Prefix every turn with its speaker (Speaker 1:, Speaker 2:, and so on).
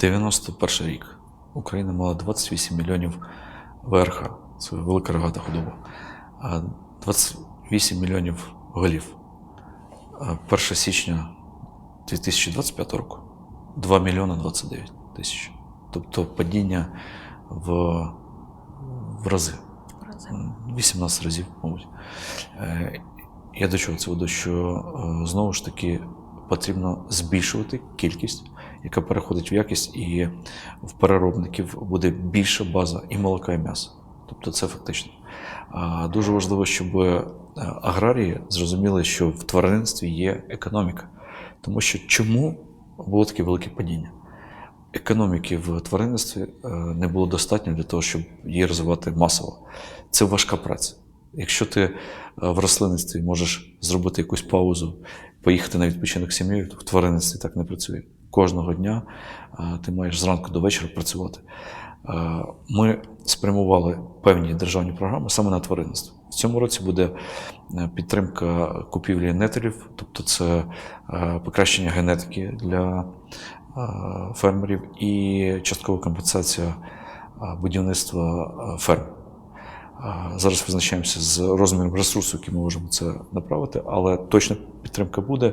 Speaker 1: 91 рік Україна мала 28 мільйонів ВРХ, це велика рогата худоба, 28 мільйонів голів. А 1 січня 2025 року 2 мільйони 29 тисяч. Тобто падіння в, в рази. 18 разів, мабуть. Е, Я до чого це веду, що е, знову ж таки потрібно збільшувати кількість, яка переходить в якість, і в переробників буде більша база і молока, і м'яса. Тобто це фактично. Дуже важливо, щоб е, аграрії зрозуміли, що в тваринництві є економіка. Тому що чому було таке велике падіння? Економіки в тваринництві е, не було достатньо для того, щоб її розвивати масово. Це важка праця. Якщо ти е, в рослинництві можеш зробити якусь паузу, поїхати на відпочинок з сім'єю, то в тваринництві так не працює. Кожного дня е, ти маєш зранку до вечора працювати. Е, Ми спрямували певні державні програми саме на тваринництво. В цьому році буде е, підтримка купівлі нетелів, тобто це покращення генетики для фермерів і часткова компенсація будівництва ферм. Зараз визначаємося з розміром ресурсу, який ми можемо це направити, але точна підтримка буде.